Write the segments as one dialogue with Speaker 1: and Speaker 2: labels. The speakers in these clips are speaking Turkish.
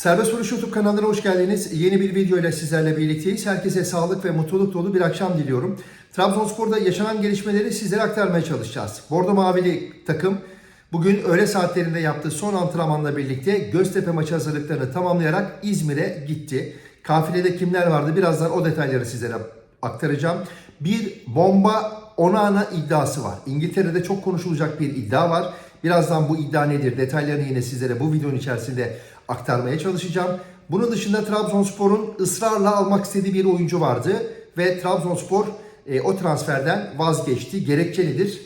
Speaker 1: Serbest Vuruş YouTube kanalına hoş geldiniz. Yeni bir video ile sizlerle birlikteyiz. Herkese sağlık ve mutluluk dolu bir akşam diliyorum. Trabzonspor'da yaşanan gelişmeleri sizlere aktarmaya çalışacağız. Bordo Mavili takım bugün öğle saatlerinde yaptığı son antrenmanla birlikte Göztepe maçı hazırlıklarını tamamlayarak İzmir'e gitti. Kafilede kimler vardı birazdan o detayları sizlere aktaracağım. Bir bomba Onana iddiası var. İngiltere'de çok konuşulacak bir iddia var. Birazdan bu iddia nedir detaylarını yine sizlere bu videonun içerisinde aktarmaya çalışacağım. Bunun dışında Trabzonspor'un ısrarla almak istediği bir oyuncu vardı ve Trabzonspor e, o transferden vazgeçti. Gerekçe nedir?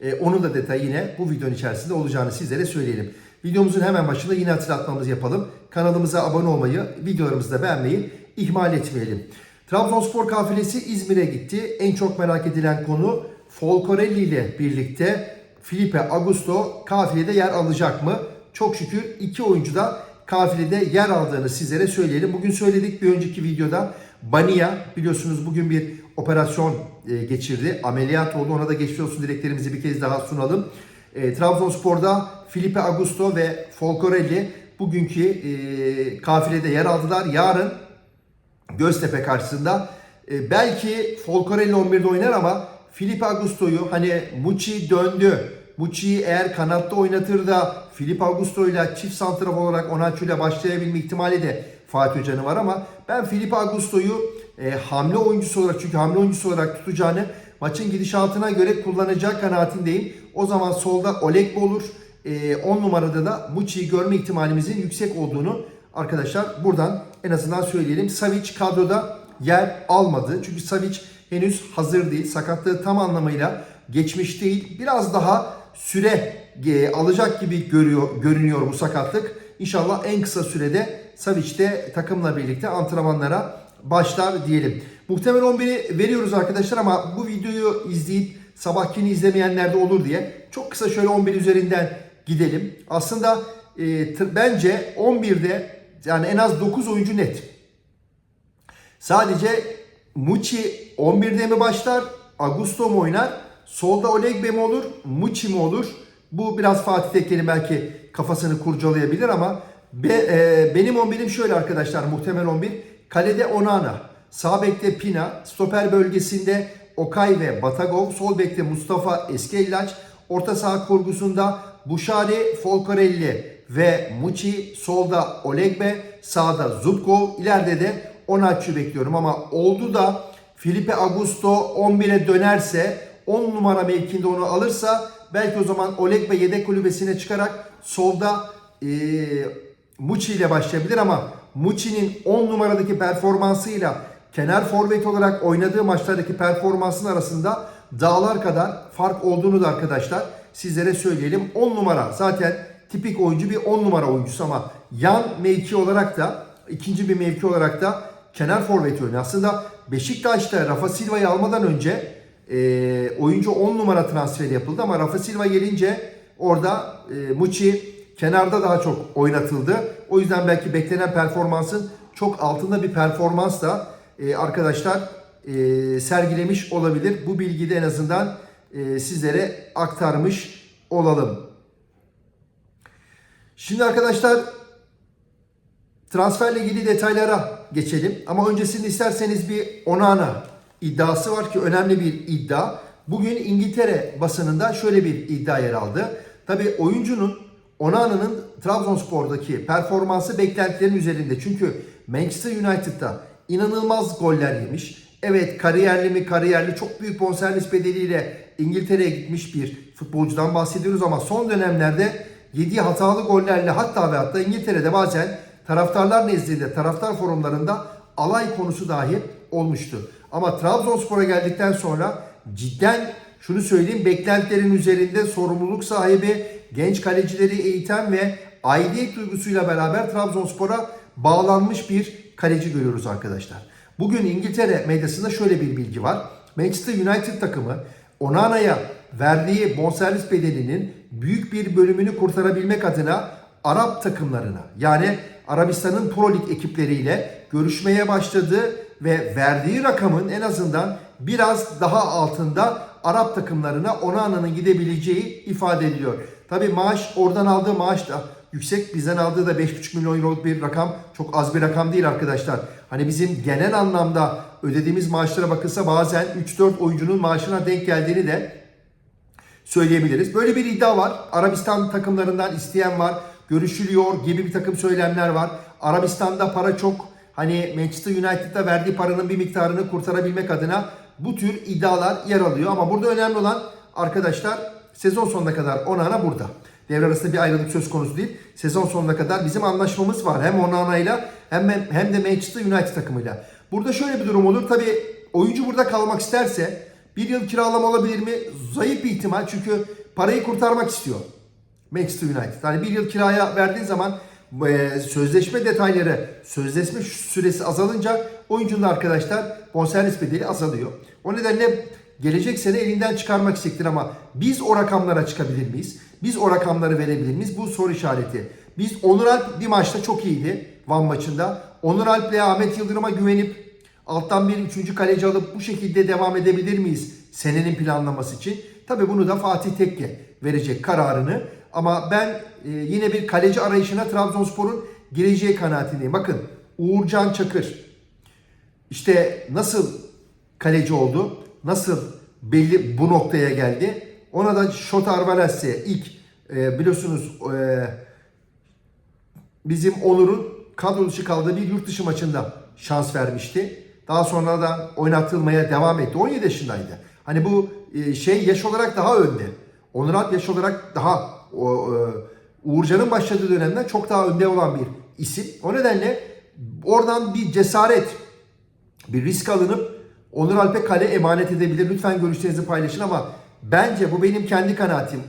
Speaker 1: E, onun da detayı yine bu videonun içerisinde olacağını sizlere söyleyelim. Videomuzun hemen başında yine hatırlatmamızı yapalım. Kanalımıza abone olmayı, videolarımızı da beğenmeyi ihmal etmeyelim. Trabzonspor kafilesi İzmir'e gitti. En çok merak edilen konu Folcorelli ile birlikte Felipe Augusto kafilede yer alacak mı? Çok şükür iki oyuncu da kafilede yer aldığını sizlere söyleyelim. Bugün söyledik bir önceki videoda. Bania biliyorsunuz bugün bir operasyon e, geçirdi. Ameliyat oldu. Ona da geçmiş olsun dileklerimizi bir kez daha sunalım. E, Trabzonspor'da Felipe Augusto ve Folcorelli bugünkü e, kafilede yer aldılar. Yarın Göztepe karşısında e, belki Folcorelli 11'de oynar ama Felipe Augusto'yu hani Muçi döndü. Muçi'yi eğer kanatta oynatır da Felipe Augusto ile çift santraf olarak Onaçu ile başlayabilme ihtimali de Fatih Hoca'nın var ama ben Felipe Augusto'yu e, hamle oyuncusu olarak çünkü hamle oyuncusu olarak tutacağını maçın gidişatına göre kullanacağı kanaatindeyim. O zaman solda Olegbo olur. 10 numarada da Muçi'yi görme ihtimalimizin yüksek olduğunu arkadaşlar buradan en azından söyleyelim. Savic kadroda yer almadı. Çünkü Savic henüz hazır değil. Sakatlığı tam anlamıyla geçmiş değil. Biraz daha süre alacak gibi görüyor, görünüyor bu sakatlık. İnşallah en kısa sürede Savic de takımla birlikte antrenmanlara başlar diyelim. Muhtemel 11'i veriyoruz arkadaşlar ama bu videoyu izleyip sabahkini izlemeyenler de olur diye çok kısa şöyle 11 üzerinden gidelim. Aslında e, bence 11'de yani en az 9 oyuncu net. Sadece Muçi 11'de mi başlar? Augusto mu oynar? Solda Olegbe mi olur? Muçi mi olur? Bu biraz Fatih Tekke'nin belki kafasını kurcalayabilir ama be, e, benim 11'im şöyle arkadaşlar muhtemel 11. Kalede Onana, sağ bekte Pina, stoper bölgesinde Okay ve Batagov, sol bekte Mustafa Eskellaç, orta saha kurgusunda Buşari, Folcarelli ve Muçi, solda Olegbe, sağda Zubkov, ileride de Onaçu bekliyorum ama oldu da Felipe Augusto 11'e dönerse 10 numara mevkinde onu alırsa belki o zaman Olegbe yedek kulübesine çıkarak solda e, Muçi ile başlayabilir ama Muçi'nin 10 numaradaki performansıyla kenar forvet olarak oynadığı maçlardaki performansın arasında dağlar kadar fark olduğunu da arkadaşlar sizlere söyleyelim. 10 numara zaten tipik oyuncu bir 10 numara oyuncusu ama yan mevki olarak da ikinci bir mevki olarak da kenar forvet oynuyor. Aslında Beşiktaş'ta Rafa Silva'yı almadan önce e, oyuncu 10 numara transferi yapıldı ama Rafa Silva gelince orada e, Muçi kenarda daha çok oynatıldı. O yüzden belki beklenen performansın çok altında bir performans da e, arkadaşlar e, sergilemiş olabilir. Bu bilgiyi de en azından e, sizlere aktarmış olalım. Şimdi arkadaşlar transferle ilgili detaylara geçelim. Ama öncesinde isterseniz bir Onana iddiası var ki önemli bir iddia. Bugün İngiltere basınında şöyle bir iddia yer aldı. Tabi oyuncunun Onana'nın Trabzonspor'daki performansı beklentilerin üzerinde. Çünkü Manchester United'da inanılmaz goller yemiş. Evet kariyerli mi kariyerli çok büyük bonservis bedeliyle İngiltere'ye gitmiş bir futbolcudan bahsediyoruz ama son dönemlerde yediği hatalı gollerle hatta ve hatta İngiltere'de bazen taraftarlar nezdinde, taraftar forumlarında alay konusu dahi olmuştu. Ama Trabzonspor'a geldikten sonra cidden şunu söyleyeyim beklentilerin üzerinde sorumluluk sahibi genç kalecileri eğiten ve aidiyet duygusuyla beraber Trabzonspor'a bağlanmış bir kaleci görüyoruz arkadaşlar. Bugün İngiltere medyasında şöyle bir bilgi var. Manchester United takımı Onana'ya verdiği bonservis bedelinin büyük bir bölümünü kurtarabilmek adına Arap takımlarına yani Arabistan'ın Pro Lig ekipleriyle görüşmeye başladı ve verdiği rakamın en azından biraz daha altında Arap takımlarına Onana'nın gidebileceği ifade ediliyor. Tabi maaş oradan aldığı maaş da yüksek. Bizden aldığı da 5,5 milyon euroluk bir rakam. Çok az bir rakam değil arkadaşlar. Hani bizim genel anlamda ödediğimiz maaşlara bakılsa bazen 3-4 oyuncunun maaşına denk geldiğini de söyleyebiliriz. Böyle bir iddia var. Arabistan takımlarından isteyen var. Görüşülüyor gibi bir takım söylemler var. Arabistan'da para çok. Hani Manchester United'da verdiği paranın bir miktarını kurtarabilmek adına bu tür iddialar yer alıyor. Ama burada önemli olan arkadaşlar sezon sonuna kadar Onana burada. Devre arasında bir ayrılık söz konusu değil. Sezon sonuna kadar bizim anlaşmamız var. Hem Onana'yla hem, hem de Manchester United takımıyla. Burada şöyle bir durum olur. Tabii oyuncu burada kalmak isterse bir yıl kiralama olabilir mi? Zayıf bir ihtimal çünkü parayı kurtarmak istiyor. Manchester United. Yani bir yıl kiraya verdiğin zaman e, sözleşme detayları, sözleşme süresi azalınca oyuncunun arkadaşlar bonservis bedeli azalıyor. O nedenle gelecek sene elinden çıkarmak istektir ama biz o rakamlara çıkabilir miyiz? Biz o rakamları verebilir miyiz? Bu soru işareti. Biz Onur Alp bir maçta çok iyiydi Van maçında. Onur Alp ile Ahmet Yıldırım'a güvenip alttan bir üçüncü kaleci alıp bu şekilde devam edebilir miyiz senenin planlaması için? Tabi bunu da Fatih Tekke verecek kararını. Ama ben e, yine bir kaleci arayışına Trabzonspor'un gireceği kanaatindeyim. Bakın Uğurcan Çakır işte nasıl kaleci oldu, nasıl belli bu noktaya geldi. Ona da Şotar Vales'e ilk e, biliyorsunuz e, bizim Onur'un kadro dışı kaldığı bir yurt dışı maçında şans vermişti. Daha sonra da oynatılmaya devam etti. 17 yaşındaydı. Hani bu e, şey yaş olarak daha önde. Onur Alp yaş olarak daha o, e, Uğurcan'ın başladığı dönemden çok daha önde olan bir isim. O nedenle oradan bir cesaret, bir risk alınıp Onur Alp'e kale emanet edebilir. Lütfen görüşlerinizi paylaşın ama bence bu benim kendi kanaatim.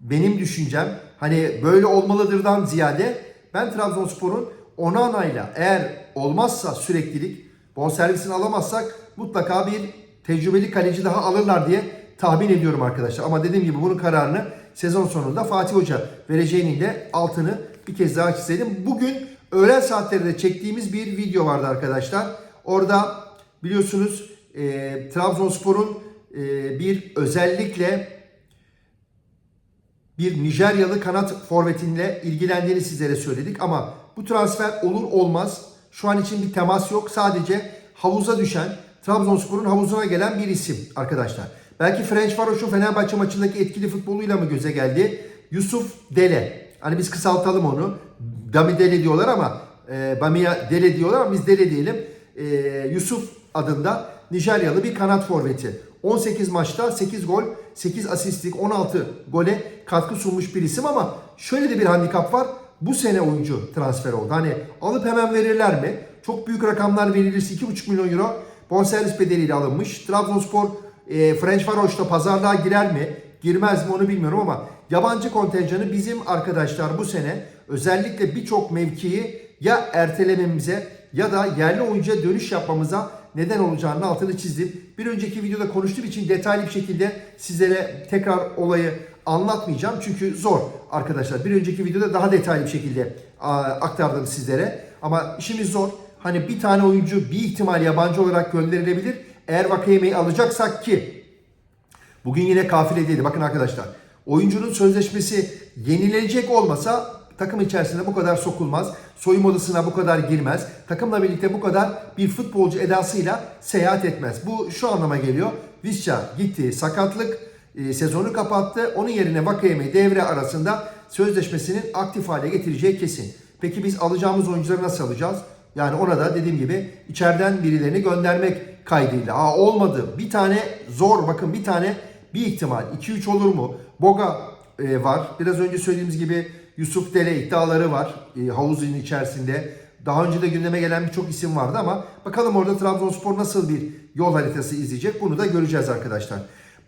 Speaker 1: Benim düşüncem. Hani böyle olmalıdırdan ziyade ben Trabzonspor'un Onana'yla eğer olmazsa süreklilik bonservisini alamazsak mutlaka bir tecrübeli kaleci daha alırlar diye tahmin ediyorum arkadaşlar. Ama dediğim gibi bunun kararını sezon sonunda Fatih Hoca vereceğinin de altını bir kez daha çizelim. Bugün öğlen saatlerinde çektiğimiz bir video vardı arkadaşlar. Orada biliyorsunuz e, Trabzonspor'un e, bir özellikle bir Nijeryalı kanat forvetinle ilgilendiğini sizlere söyledik ama bu transfer olur olmaz. Şu an için bir temas yok. Sadece havuza düşen, Trabzonspor'un havuzuna gelen bir isim arkadaşlar. Belki French Varoş'un Fenerbahçe maçındaki etkili futboluyla mı göze geldi? Yusuf Dele. Hani biz kısaltalım onu. Dami Dele diyorlar ama e, Bamiya Dele diyorlar ama biz Dele diyelim. E, Yusuf adında Nijeryalı bir kanat forveti. 18 maçta 8 gol, 8 asistlik, 16 gole katkı sunmuş bir isim ama şöyle de bir handikap var. Bu sene oyuncu transfer oldu. Hani alıp hemen verirler mi? Çok büyük rakamlar verilirse 2,5 milyon euro bonservis bedeliyle alınmış. Trabzonspor e, French Varoş'ta pazarlığa girer mi? Girmez mi onu bilmiyorum ama yabancı kontenjanı bizim arkadaşlar bu sene özellikle birçok mevkiyi ya ertelememize ya da yerli oyuncuya dönüş yapmamıza neden olacağının altını çizdim. Bir önceki videoda konuştuğum için detaylı bir şekilde sizlere tekrar olayı anlatmayacağım. Çünkü zor arkadaşlar. Bir önceki videoda daha detaylı bir şekilde aktardım sizlere. Ama işimiz zor. Hani bir tane oyuncu bir ihtimal yabancı olarak gönderilebilir. Eğer Vakayeme'yi alacaksak ki bugün yine kafiledeydi. Bakın arkadaşlar oyuncunun sözleşmesi yenilenecek olmasa takım içerisinde bu kadar sokulmaz. Soyunma odasına bu kadar girmez. Takımla birlikte bu kadar bir futbolcu edasıyla seyahat etmez. Bu şu anlama geliyor. Visca gitti sakatlık e, sezonu kapattı. Onun yerine Vakayeme devre arasında sözleşmesinin aktif hale getireceği kesin. Peki biz alacağımız oyuncuları nasıl alacağız? Yani orada dediğim gibi içeriden birilerini göndermek kaydıyla. Aa olmadı. Bir tane zor bakın bir tane bir ihtimal. 2-3 olur mu? Boga e, var. Biraz önce söylediğimiz gibi Yusuf Dele iddiaları var e, havuzun içerisinde. Daha önce de gündeme gelen birçok isim vardı ama bakalım orada Trabzonspor nasıl bir yol haritası izleyecek bunu da göreceğiz arkadaşlar.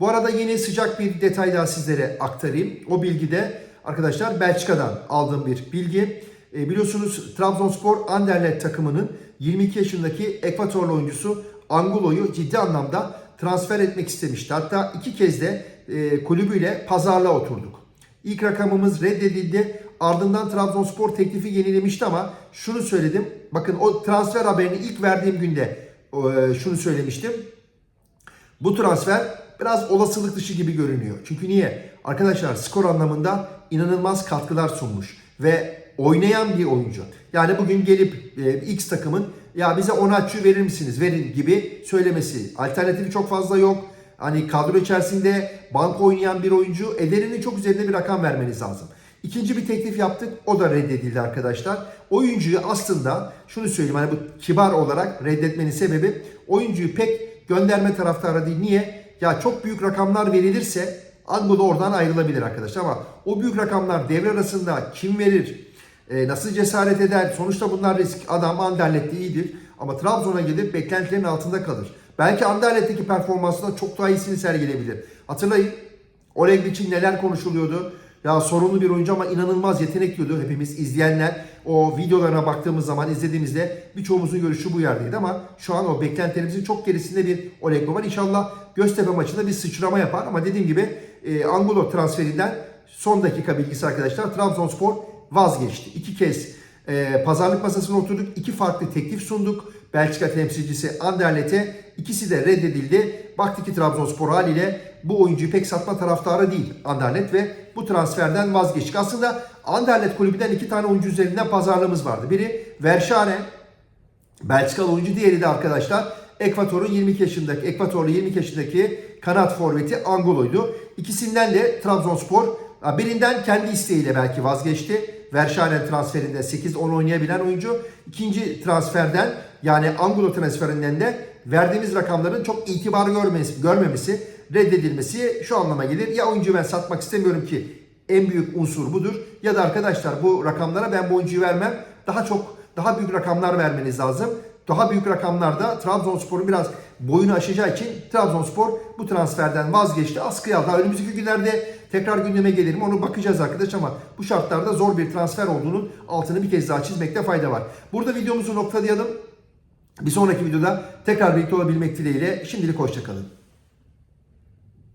Speaker 1: Bu arada yeni sıcak bir detay daha sizlere aktarayım. O bilgi de arkadaşlar Belçika'dan aldığım bir bilgi. E, biliyorsunuz Trabzonspor Anderlecht takımının 22 yaşındaki Ekvatorlu oyuncusu Angulo'yu ciddi anlamda transfer etmek istemişti. Hatta iki kez de e, kulübüyle pazarlığa oturduk. İlk rakamımız reddedildi. Ardından Trabzonspor teklifi yenilemişti ama şunu söyledim. Bakın o transfer haberini ilk verdiğim günde e, şunu söylemiştim. Bu transfer biraz olasılık dışı gibi görünüyor. Çünkü niye? Arkadaşlar skor anlamında inanılmaz katkılar sunmuş. ve oynayan bir oyuncu. Yani bugün gelip e, X takımın ya bize Onatçı verir misiniz verin gibi söylemesi. Alternatifi çok fazla yok. Hani kadro içerisinde bank oynayan bir oyuncu ederinin çok üzerinde bir rakam vermeniz lazım. İkinci bir teklif yaptık. O da reddedildi arkadaşlar. Oyuncuyu aslında şunu söyleyeyim hani bu kibar olarak reddetmenin sebebi oyuncuyu pek gönderme taraftarı değil. Niye? Ya çok büyük rakamlar verilirse Angola oradan ayrılabilir arkadaşlar ama o büyük rakamlar devre arasında kim verir? E, nasıl cesaret eder? Sonuçta bunlar risk. Adam Anderlet'te iyidir ama Trabzon'a gidip beklentilerin altında kalır. Belki Anderlet'teki performansından çok daha iyisini sergileyebilir. Hatırlayın Oleg için neler konuşuluyordu? Ya sorunlu bir oyuncu ama inanılmaz yetenek hepimiz izleyenler. O videolarına baktığımız zaman izlediğimizde birçoğumuzun görüşü bu yerdeydi ama şu an o beklentilerimizin çok gerisinde bir Oleg var. İnşallah Göztepe maçında bir sıçrama yapar ama dediğim gibi e, Angulo transferinden son dakika bilgisi arkadaşlar Trabzonspor vazgeçti. İki kez e, pazarlık masasına oturduk. iki farklı teklif sunduk. Belçika temsilcisi Anderlet'e ikisi de reddedildi. Baktı ki Trabzonspor haliyle bu oyuncuyu pek satma taraftarı değil Anderlet ve bu transferden vazgeçtik. Aslında Anderlet kulübünden iki tane oyuncu üzerinden pazarlığımız vardı. Biri Verscharen, Belçikalı oyuncu diğeri de arkadaşlar Ekvator'un 22 yaşındaki Ekvatorlu 22 yaşındaki kanat forveti Angolo'ydu. İkisinden de Trabzonspor birinden kendi isteğiyle belki vazgeçti. Verscharen transferinde 8-10 oynayabilen oyuncu. İkinci transferden yani Angulo transferinden de verdiğimiz rakamların çok itibar görmesi, görmemesi, reddedilmesi şu anlama gelir. Ya oyuncuyu ben satmak istemiyorum ki en büyük unsur budur. Ya da arkadaşlar bu rakamlara ben bu oyuncuyu vermem. Daha çok daha büyük rakamlar vermeniz lazım. Daha büyük rakamlarda Trabzonspor'un biraz boyunu aşacağı için Trabzonspor bu transferden vazgeçti. Askıya aldı. Önümüzdeki günlerde tekrar gündeme gelirim. Onu bakacağız arkadaş ama bu şartlarda zor bir transfer olduğunun altını bir kez daha çizmekte fayda var. Burada videomuzu noktalayalım. Bir sonraki videoda tekrar birlikte olabilmek dileğiyle şimdilik hoşçakalın.